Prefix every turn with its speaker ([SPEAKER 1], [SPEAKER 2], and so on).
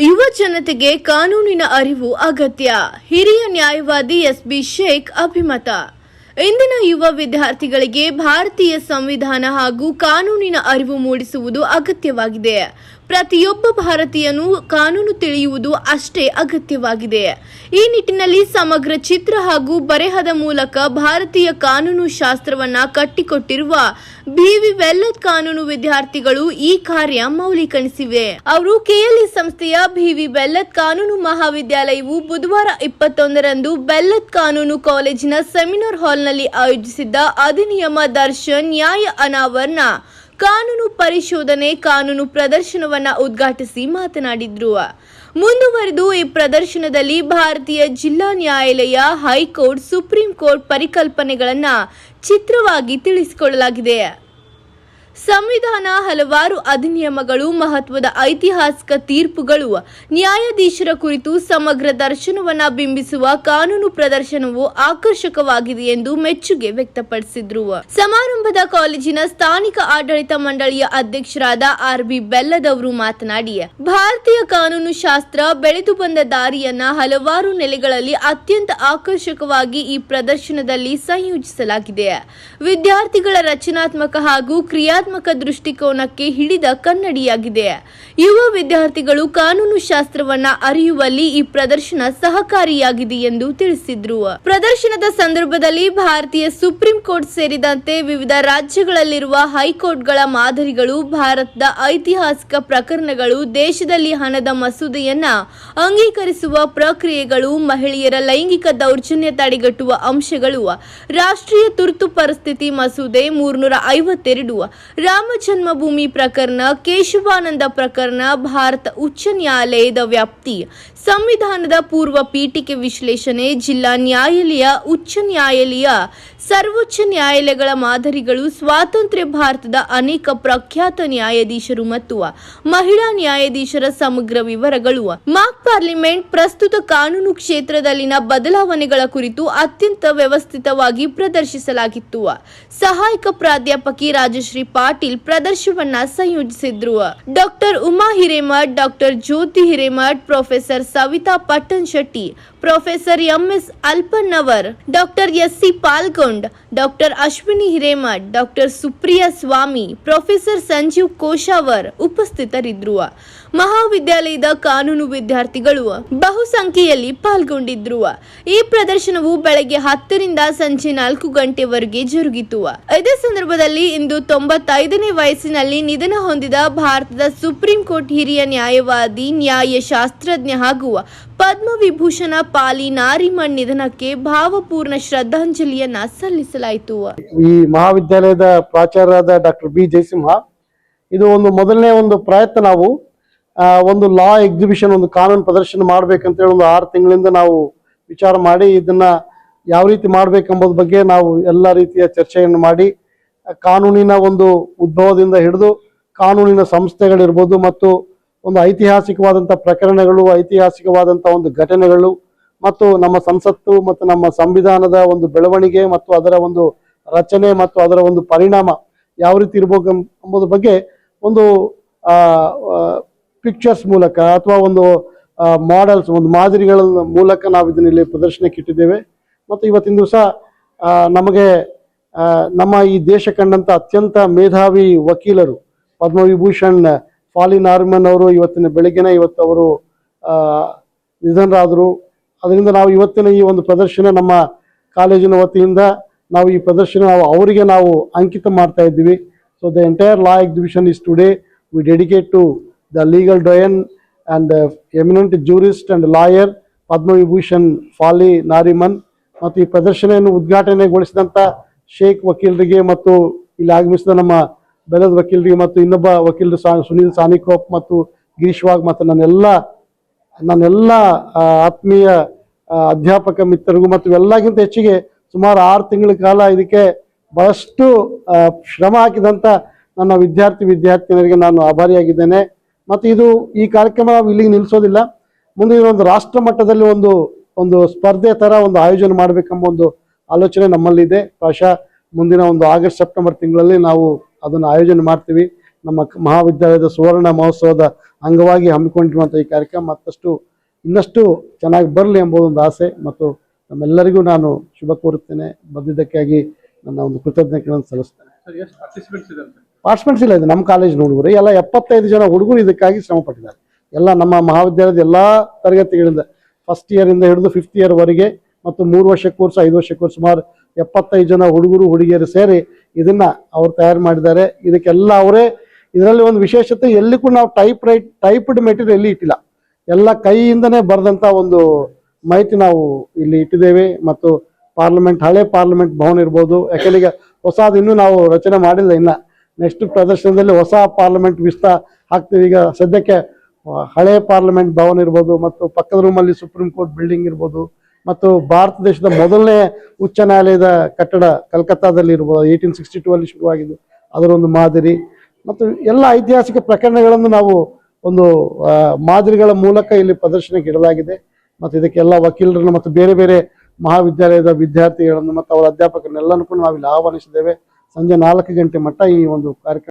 [SPEAKER 1] ಯುವ ಜನತೆಗೆ ಕಾನೂನಿನ ಅರಿವು ಅಗತ್ಯ. ಹಿರಿಯ ನ್ಯಾಯವಾದಿ ಎಸ್ ಬಿ ಶೇಖ್ ಅಭಿಮತ. ಇಂದಿನ ಯುವ ವಿದ್ಯಾರ್ಥಿಗಳಿಗೆ ಭಾರತೀಯ ಸಂವಿಧಾನ ಹಾಗೂ ಕಾನೂನಿನ ಅರಿವು ಮೂಡಿಸುವುದು ಅಗತ್ಯವಾಗಿದೆ. ಪ್ರತಿಯೊಬ್ಬ ಭಾರತೀಯನು ಕಾನೂನು ತಿಳಿಯುವುದು ಅಷ್ಟೇ ಅಗತ್ಯವಾಗಿದೆ. ಈ ನಿಟ್ಟಿನಲ್ಲಿ ಸಮಗ್ರ ಚಿತ್ರ ಹಾಗೂ ಬರೆಹದ ಮೂಲಕ ಭಾರತೀಯ ಕಾನೂನು ಶಾಸ್ತ್ರವನ್ನ ಕಟ್ಟಿಕೊಟ್ಟಿರುವ ಬಿವಿ ವೆಲ್ಲದ್ ಕಾನೂನು ವಿದ್ಯಾರ್ಥಿಗಳು ಈ ಕಾರ್ಯ ಮೌಲೀಕರಿಸಿವೆ ಅವರು ಕೆಎಲ್ಇ ಸಂಸ್ಥೆಯ ಬಿವಿ ವೆಲ್ಲತ್ ಕಾನೂನು ಮಹಾವಿದ್ಯಾಲಯವು ಬುಧವಾರ ಇಪ್ಪತ್ತೊಂದರಂದು ಬೆಲ್ಲದ್ ಕಾನೂನು ಕಾಲೇಜಿನ ಸೆಮಿನಾರ್ ಹಾಲ್ನಲ್ಲಿ ಆಯೋಜಿಸಿದ್ದ ಅಧಿನಿಯಮ ದರ್ಶನ್ ನ್ಯಾಯ ಅನಾವರಣ, ಕಾನೂನು ಪರಿಶೋಧನೆ, ಕಾನೂನು ಪ್ರದರ್ಶನವನ್ನ ಉದ್ಘಾಟಿಸಿ ಮಾತನಾಡಿದ್ರು. ಮುಂದುವರೆದು ಈ ಪ್ರದರ್ಶನದಲ್ಲಿ ಭಾರತೀಯ ಜಿಲ್ಲಾ ನ್ಯಾಯಾಲಯ, ಹೈಕೋರ್ಟ್, ಸುಪ್ರೀಂ ಕೋರ್ಟ್ ಪರಿಕಲ್ಪನೆಗಳನ್ನು ಚಿತ್ರವಾಗಿ ತಿಳಿಸಿಕೊಳ್ಳಲಾಗಿದೆ. ಸಂವಿಧಾನ ಹಲವಾರು ಅಧಿನಿಯಮಗಳು, ಮಹತ್ವದ ಐತಿಹಾಸಿಕ ತೀರ್ಪುಗಳು. ನ್ಯಾಯಾಧೀಶರ ಕುರಿತು ಸಮಗ್ರ ದರ್ಶನವನ್ನ ಬಿಂಬಿಸುವ ಕಾನೂನು ಪ್ರದರ್ಶನವು ಆಕರ್ಷಕವಾಗಿದೆ ಎಂದು ಮೆಚ್ಚುಗೆ ವ್ಯಕ್ತಪಡಿಸಿದ್ರು. ಸಮಾರಂಭದ ಕಾಲೇಜಿನ ಸ್ಥಾನಿಕ ಆಡಳಿತ ಮಂಡಳಿಯ ಅಧ್ಯಕ್ಷರಾದ ಆರ್ ಬಿ ಬೆಲ್ಲದವರು ಮಾತನಾಡಿ, ಭಾರತೀಯ ಕಾನೂನು ಶಾಸ್ತ್ರ ಬೆಳೆದು ಬಂದ ದಾರಿಯನ್ನ ಹಲವಾರು ನೆಲೆಗಳಲ್ಲಿ ಅತ್ಯಂತ ಆಕರ್ಷಕವಾಗಿ ಈ ಪ್ರದರ್ಶನದಲ್ಲಿ ಸಂಯೋಜಿಸಲಾಗಿದೆ. ವಿದ್ಯಾರ್ಥಿಗಳ ರಚನಾತ್ಮಕ ಹಾಗೂ ಕ್ರಿಯಾತ್ಮಕ ದೃಷ್ಟಿಕೋನಕ್ಕೆ ಹಿಡಿದ ಕನ್ನಡಿಯಾಗಿದೆ. ಯುವ ವಿದ್ಯಾರ್ಥಿಗಳು ಕಾನೂನು ಶಾಸ್ತ್ರವನ್ನ ಅರಿಯುವಲ್ಲಿ ಈ ಪ್ರದರ್ಶನ ಸಹಕಾರಿಯಾಗಿದೆ ಎಂದು ತಿಳಿಸಿದ್ರು. ಪ್ರದರ್ಶನದ ಸಂದರ್ಭದಲ್ಲಿ ಭಾರತೀಯ ಸುಪ್ರೀಂ ಕೋರ್ಟ್ ಸೇರಿದಂತೆ ವಿವಿಧ ರಾಜ್ಯಗಳಲ್ಲಿರುವ ಹೈಕೋರ್ಟ್ಗಳ ಮಾದರಿಗಳು, ಭಾರತದ ಐತಿಹಾಸಿಕ ಪ್ರಕರಣಗಳು, ದೇಶದಲ್ಲಿ ಹಣದ ಮಸೂದೆಯನ್ನ ಅಂಗೀಕರಿಸುವ ಪ್ರಕ್ರಿಯೆಗಳು, ಮಹಿಳೆಯರ ಲೈಂಗಿಕ ದೌರ್ಜನ್ಯ ತಡೆಗಟ್ಟುವ ಅಂಶಗಳು, ರಾಷ್ಟ್ರೀಯ ತುರ್ತು ಪರಿಸ್ಥಿತಿ ಮಸೂದೆ ಮೂರ್ನೂರ ಐವತ್ತೆರಡು ರಾಮ ಜನ್ಮಭೂಮಿ ಪ್ರಕರಣ, ಕೇಶವಾನಂದ ಪ್ರಕರಣ, ಭಾರತ ಉಚ್ಚ ನ್ಯಾಯಾಲಯದ ವ್ಯಾಪ್ತಿ. ಸಂವಿಧಾನದ ಪೂರ್ವ ಪೀಠಿಕೆ ವಿಶ್ಲೇಷಣೆ, ಜಿಲ್ಲಾ ನ್ಯಾಯಾಲಯ, ಉಚ್ಚ ನ್ಯಾಯಾಲಯ. ಸರ್ವೋಚ್ಚ ನ್ಯಾಯಾಲಯಗಳ ಮಾದರಿಗಳು ಸ್ವಾತಂತ್ರ್ಯ ಭಾರತದ ಅನೇಕ ಪ್ರಖ್ಯಾತ ನ್ಯಾಯಾಧೀಶರು ಮತ್ತು ಮಹಿಳಾ ನ್ಯಾಯಾಧೀಶರ ಸಮಗ್ರ ವಿವರಗಳು. ಮಾಕ್ ಪಾರ್ಲಿಮೆಂಟ್ ಪ್ರಸ್ತುತ ಕಾನೂನು ಕ್ಷೇತ್ರದಲ್ಲಿನ ಬದಲಾವಣೆಗಳ ಕುರಿತು ಅತ್ಯಂತ ವ್ಯವಸ್ಥಿತವಾಗಿ ಪ್ರದರ್ಶಿಸಲಾಗಿತ್ತು. ಸಹಾಯಕ ಪ್ರಾಧ್ಯಾಪಕಿ ರಾಜಶ್ರೀ ಪಾಟೀಲ್ ಪ್ರದರ್ಶನವನ್ನ ಸಂಯೋಜಿಸಿದ್ರು. Doctor Uma Hiremath doctor Jyoti Hiremath professor Savita Pattan Shetty professor M S Alpannavar, doctor S C Palgond, doctor Ashwini Hiremath, doctor Supriya Swami, professor Sanjeev Koshavar ಉಪಸ್ಥಿತರಿದ್ರು. ಮಹಾವಿದ್ಯಾಲಯದ ಕಾನೂನು ವಿದ್ಯಾರ್ಥಿಗಳು ಬಹುಸಂಖ್ಯೆಯಲ್ಲಿ ಪಾಲ್ಗೊಂಡಿದ್ರು. ಈ ಪ್ರದರ್ಶನವು ಬೆಳಗ್ಗೆ ಹತ್ತರಿಂದ ಸಂಜೆ ನಾಲ್ಕು ಗಂಟೆವರೆಗೆ ಜರುಗಿತು. ಇದೇ ಸಂದರ್ಭದಲ್ಲಿ ಇಂದು ತೊಂಬತ್ತೈದನೇ ವಯಸ್ಸಿನಲ್ಲಿ ನಿಧನ ಹೊಂದಿದ ಭಾರತದ ಸುಪ್ರೀಂ ಕೋರ್ಟ್ ಹಿರಿಯ ನ್ಯಾಯವಾದಿ, ನ್ಯಾಯಶಾಸ್ತ್ರಜ್ಞ ಹಾಗೂ ಪದ್ಮವಿಭೂಷಣ ಪಾಲಿ ನಾರಿಮಣ್ ನಿಧನಕ್ಕೆ ಭಾವಪೂರ್ಣ ಶ್ರದ್ಧಾಂಜಲಿಯನ್ನ ಸಲ್ಲಿಸಲಾಯಿತು.
[SPEAKER 2] ಈ ಮಹಾವಿದ್ಯಾಲಯದ ಪ್ರಾಚಾರ್ಯರಾದ ಡಾಕ್ಟರ್ ಬಿ ಜಯಸಿಂಹ, ಇದು ಒಂದು ಮೊದಲನೇ ಒಂದು ಪ್ರಯತ್ನ ನಾವು ಒಂದು ಲಾ ಎಕ್ಸಿಬಿಷನ್, ಒಂದು ಕಾನೂನು ಪ್ರದರ್ಶನ ಮಾಡ್ಬೇಕಂತೇಳಿ ಒಂದು ಆರು ತಿಂಗಳಿಂದ ನಾವು ವಿಚಾರ ಮಾಡಿ ಇದನ್ನ ಯಾವ ರೀತಿ ಮಾಡ್ಬೇಕೆಂಬುದ ಬಗ್ಗೆ ನಾವು ಎಲ್ಲ ರೀತಿಯ ಚರ್ಚೆಯನ್ನು ಮಾಡಿ ಕಾನೂನಿನ ಒಂದು ಉದ್ಭವದಿಂದ ಹಿಡಿದು ಕಾನೂನಿನ ಸಂಸ್ಥೆಗಳಿರ್ಬೋದು ಮತ್ತು ಒಂದು ಐತಿಹಾಸಿಕವಾದಂಥ ಪ್ರಕರಣಗಳು, ಐತಿಹಾಸಿಕವಾದಂಥ ಒಂದು ಘಟನೆಗಳು ಮತ್ತು ನಮ್ಮ ಸಂಸತ್ತು ಮತ್ತು ನಮ್ಮ ಸಂವಿಧಾನದ ಒಂದು ಬೆಳವಣಿಗೆ ಮತ್ತು ಅದರ ಒಂದು ರಚನೆ ಮತ್ತು ಅದರ ಒಂದು ಪರಿಣಾಮ ಯಾವ ರೀತಿ ಇರ್ಬೇಕು ಎಂಬುದ ಬಗ್ಗೆ ಒಂದು ಪಿಕ್ಚರ್ಸ್ ಮೂಲಕ ಅಥವಾ ಒಂದು ಮಾಡೆಲ್ಸ್ ಒಂದು ಮಾದರಿಗಳ ಮೂಲಕ ನಾವು ಇದನ್ನ ಇಲ್ಲಿ ಪ್ರದರ್ಶನಕ್ಕೆ ಇಟ್ಟಿದ್ದೇವೆ. ಮತ್ತು ಇವತ್ತಿನ ದಿವಸ ನಮಗೆ ನಮ್ಮ ಈ ದೇಶ ಕಂಡಂಥ ಅತ್ಯಂತ ಮೇಧಾವಿ ವಕೀಲರು ಪದ್ಮವಿಭೂಷಣ್ ಫಾಲಿ ನಾರ್ಮನ್ ಅವರು ಇವತ್ತಿನ ಬೆಳಿಗ್ಗೆನೆ ಇವತ್ತು ಅವರು ನಿಧನರಾದರು. ಅದರಿಂದ ನಾವು ಇವತ್ತಿನ ಈ ಒಂದು ಪ್ರದರ್ಶನ ನಮ್ಮ ಕಾಲೇಜಿನ ವತಿಯಿಂದ ನಾವು ಈ ಪ್ರದರ್ಶನ ನಾವು ಅವರಿಗೆ ನಾವು ಅಂಕಿತ ಮಾಡ್ತಾ ಇದ್ದೀವಿ. So the entire law exhibition is today we dedicate to the legal doyen and eminent jurist and lawyer Padmavibhushan Fali Nariman ಮತ್ತು ಈ ಪ್ರದರ್ಶನವನ್ನು ಉದ್ಘಾಟನೆಗೊಳಿಸಿದಂಥ ಶೇಖ್ ವಕೀಲರಿಗೆ ಮತ್ತು ಇಲ್ಲಿ ಆಗಮಿಸಿದ ನಮ್ಮ ಬೆಲದ್ ವಕೀಲರಿಗೆ ಮತ್ತು ಇನ್ನೊಬ್ಬ ವಕೀಲರು ಸಾ, ಸುನೀಲ್ ಸಾನಿಕೋಪ್ ಮತ್ತು ಗಿರೀಶ್ ವಾಗ್ ಮತ್ತು ನನ್ನೆಲ್ಲ ನನ್ನೆಲ್ಲ ಆತ್ಮೀಯ ಅಧ್ಯಾಪಕ ಮಿತ್ರರಿಗೂ ಮತ್ತು ಎಲ್ಲಕ್ಕಿಂತ ಹೆಚ್ಚಿಗೆ ಸುಮಾರು ಆರು ತಿಂಗಳ ಕಾಲ ಇದಕ್ಕೆ ಬಹಳಷ್ಟು ಶ್ರಮ ಹಾಕಿದಂಥ ನನ್ನ ವಿದ್ಯಾರ್ಥಿ ವಿದ್ಯಾರ್ಥಿನಿಯರಿಗೆ ನಾನು ಆಭಾರಿಯಾಗಿದ್ದೇನೆ. ಮತ್ತು ಇದು ಈ ಕಾರ್ಯಕ್ರಮ ನಾವು ಇಲ್ಲಿಗೆ ನಿಲ್ಲಿಸೋದಿಲ್ಲ. ಮುಂದೆ ಒಂದು ರಾಷ್ಟ್ರ ಮಟ್ಟದಲ್ಲಿ ಒಂದು ಒಂದು ಸ್ಪರ್ಧೆ ಥರ ಒಂದು ಆಯೋಜನೆ ಮಾಡಬೇಕೆಂಬ ಒಂದು ಆಲೋಚನೆ ನಮ್ಮಲ್ಲಿದೆ. ಪ್ರಾಯಶಃ ಮುಂದಿನ ಒಂದು ಆಗಸ್ಟ್, ಸೆಪ್ಟೆಂಬರ್ ತಿಂಗಳಲ್ಲಿ ನಾವು ಅದನ್ನು ಆಯೋಜನೆ ಮಾಡ್ತೀವಿ. ನಮ್ಮ ಮಹಾವಿದ್ಯಾಲಯದ ಸುವರ್ಣ ಮಹೋತ್ಸವದ ಅಂಗವಾಗಿ ಹಮ್ಮಿಕೊಂಡಿರುವಂಥ ಈ ಕಾರ್ಯಕ್ರಮ ಮತ್ತಷ್ಟು ಇನ್ನಷ್ಟು ಚೆನ್ನಾಗಿ ಬರಲಿ ಎಂಬುದೊಂದು ಆಸೆ ಮತ್ತು ನಮ್ಮೆಲ್ಲರಿಗೂ ನಾನು ಶುಭ ಕೋರುತ್ತೇನೆ. ಬಂದಿದ್ದಕ್ಕಾಗಿ ನನ್ನ ಒಂದು ಕೃತಜ್ಞತೆಗಳನ್ನು ಸಲ್ಲಿಸ್ತೇನೆ.
[SPEAKER 3] ಪಾರ್ಟಿಸಿಪೆಂಟ್ಸ್
[SPEAKER 2] ಇಲ್ಲ ಇದು ನಮ್ಮ ಕಾಲೇಜಿನ ಹುಡುಗರು ಎಲ್ಲ ಎಪ್ಪತ್ತೈದು ಜನ ಹುಡುಗರು ಇದಕ್ಕಾಗಿ ಶ್ರಮ ಪಟ್ಟಿದ್ದಾರೆ ಎಲ್ಲ ನಮ್ಮ ಮಹಾವಿದ್ಯಾಲಯದ ಎಲ್ಲ ತರಗತಿಗಳಿಂದ ಫಸ್ಟ್ ಇಯರಿಂದ ಹಿಡಿದು ಫಿಫ್ತ್ ಇಯರ್ವರೆಗೆ ಮತ್ತು ಮೂರು ವರ್ಷ ಕೋರ್ಸ್ ಐದು ವರ್ಷ ಕೋರ್ಸ್ ಸುಮಾರು ಎಪ್ಪತ್ತೈದು ಜನ ಹುಡುಗರು ಹುಡುಗಿಯರು ಸೇರಿ ಇದನ್ನ ಅವ್ರು ತಯಾರು ಮಾಡಿದ್ದಾರೆ. ಇದಕ್ಕೆಲ್ಲ ಅವರೇ, ಇದರಲ್ಲಿ ಒಂದು ವಿಶೇಷತೆ, ಎಲ್ಲಿ ಕೂಡ ನಾವು ಟೈಪ್ ರೈಟ್ ಟೈಪ್ಡ್ ಮೆಟೀರಿಯಲ್ ಎಲ್ಲಿ ಇಟ್ಟಿಲ್ಲ. ಎಲ್ಲ ಕೈಯಿಂದನೇ ಬರೆದಂತ ಒಂದು ಮಾಹಿತಿ ನಾವು ಇಲ್ಲಿ ಇಟ್ಟಿದ್ದೇವೆ. ಮತ್ತು ಪಾರ್ಲಿಮೆಂಟ್ ಹಳೆ ಪಾರ್ಲಿಮೆಂಟ್ ಭವನ ಇರ್ಬೋದು, ಯಾಕಂದ್ರೆ ಈಗ ಹೊಸದು ಇನ್ನೂ ನಾವು ರಚನೆ ಮಾಡಿಲ್ಲ ಇನ್ನ. ನೆಕ್ಸ್ಟ್ ಪ್ರದರ್ಶನದಲ್ಲಿ ಹೊಸ ಪಾರ್ಲಿಮೆಂಟ್ ವಿಸ್ತಾ ಹಾಕ್ತೀವಿ. ಈಗ ಸದ್ಯಕ್ಕೆ, ಹಳೆ ಪಾರ್ಲಿಮೆಂಟ್ ಭವನ ಇರ್ಬೋದು, ಮತ್ತು ಪಕ್ಕದ ರೂಮಲ್ಲಿ ಸುಪ್ರೀಂ ಕೋರ್ಟ್ ಬಿಲ್ಡಿಂಗ್ ಇರ್ಬೋದು ಮತ್ತು ಭಾರತ ದೇಶದ ಮೊದಲನೇ ಉಚ್ಚ ನ್ಯಾಯಾಲಯದ ಕಟ್ಟಡ ಕಲ್ಕತ್ತಾದಲ್ಲಿ ಇರ್ಬೋದು. ಏಯ್ಟೀನ್ ಸಿಕ್ಸ್ಟಿ ಟೂ ಅಲ್ಲಿ ಶುರುವಾಗಿದ್ದು. ಅದರ ಒಂದು ಮಾದರಿ. ಮತ್ತು ಎಲ್ಲ ಐತಿಹಾಸಿಕ ಪ್ರಕರಣಗಳನ್ನು ನಾವು ಒಂದು ಮಾದರಿಗಳ ಮೂಲಕ ಇಲ್ಲಿ ಪ್ರದರ್ಶನಕ್ಕೆ ಇಡಲಾಗಿದೆ. ಮತ್ತು ಇದಕ್ಕೆಲ್ಲ ವಕೀಲರನ್ನು ಮತ್ತು ಬೇರೆ ಬೇರೆ ಮಹಾವಿದ್ಯಾಲಯದ ವಿದ್ಯಾರ್ಥಿಗಳನ್ನು ಮತ್ತು ಅವರ ಅಧ್ಯಾಪಕರನ್ನೆಲ್ಲನೂ ಕೂಡ ನಾವು ಇಲ್ಲಿ ಆಹ್ವಾನಿಸಿದ್ದೇವೆ. ಸಂಜೆ ನಾಲ್ಕು ಗಂಟೆ ಮಟ್ಟ ಈ ಒಂದು ಕಾರ್ಯಕ್ರಮ